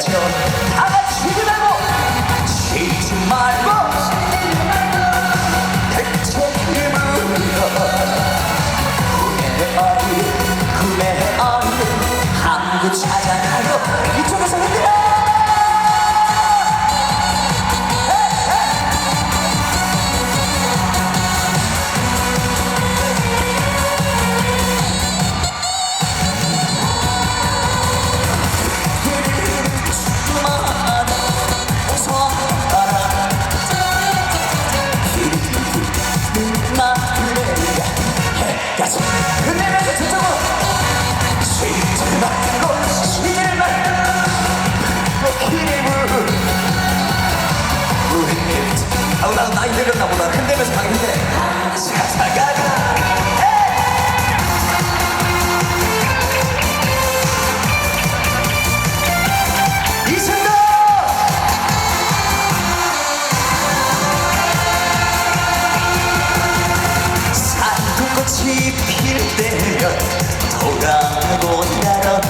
다 같이 말고 치지 말고 대책임으로 구매하리 구매하리. 한국 찾아가요 이쪽에서 흔들어 필 때면 돌아보냐던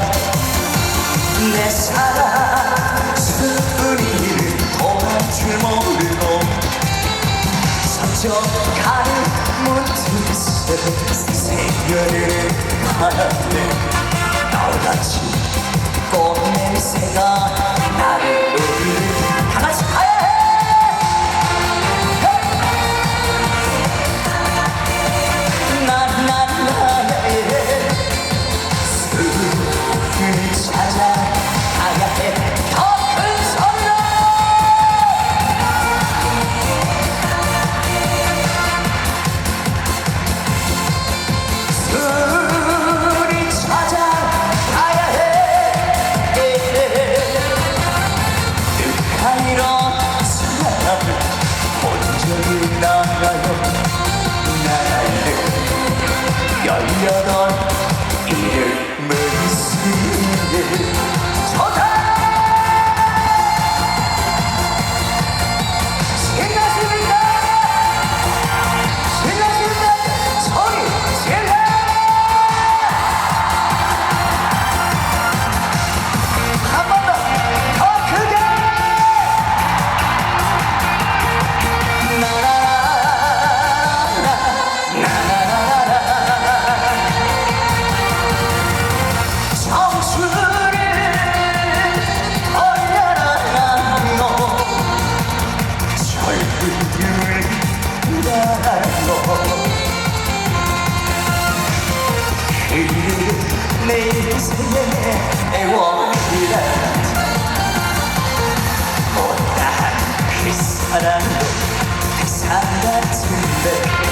내 사랑 스프리를 돌아줄 모르고 서쪽가는 문틈새 새별을 바라네. 나같이 꽃 애원이라 못다한 그 사랑도 백상 같은데.